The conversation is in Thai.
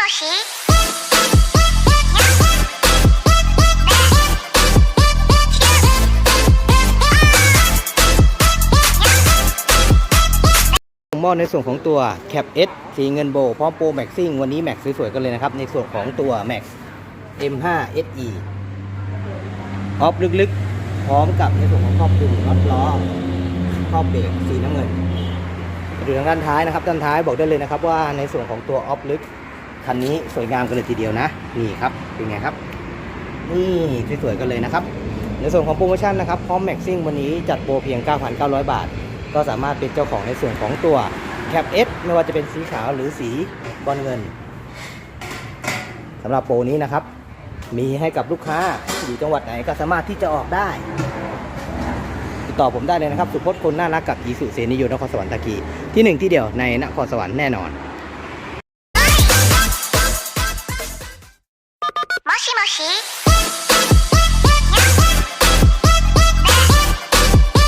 もしมอบในส่วนของตัว Cap S สีเงินโบพร้อมโปรแม็กซิ่งวันนี้แม็กสวยๆกันเลยนะครับ ในส่วนของตัว Max M5 SE ออฟลึกๆ พร้อมกับในส่วนของครอบคลุมรถล้อครอบเบรกสีน้ำเงินดูทางด้านท้ายนะครับ ด้านท้ายบอกได้เลยนะครับว่าในส่วนของตัวออฟลึก คันนี้สวยงามกันเลยทีเดียวนะ นี่ครับเป็นไงครับ นี่สวยๆกันเลยนะครับ ในส่วนของโปรโมชั่นนะครับพร้อมแม็กซิ่งวันนี้จัดโปรเพียง 9,900 บาท ก็สามารถเป็นเจ้าของในส่วนของตัว Cap S ไม่ว่าจะเป็นสีขาวหรือสีบอลเงินสำหรับโปรนี้นะครับ มีให้กับลูกค้าอยู่จังหวัดไหนก็สามารถที่จะออกได้ติดต่อผมได้เลยนะครับ สุพจน์คนน่ารักกับอีสุเสนิยนนครสวรรค์ตะกี้ที่หนึ่งที่เดียวในนครสวรรค์แน่นอน もしもし。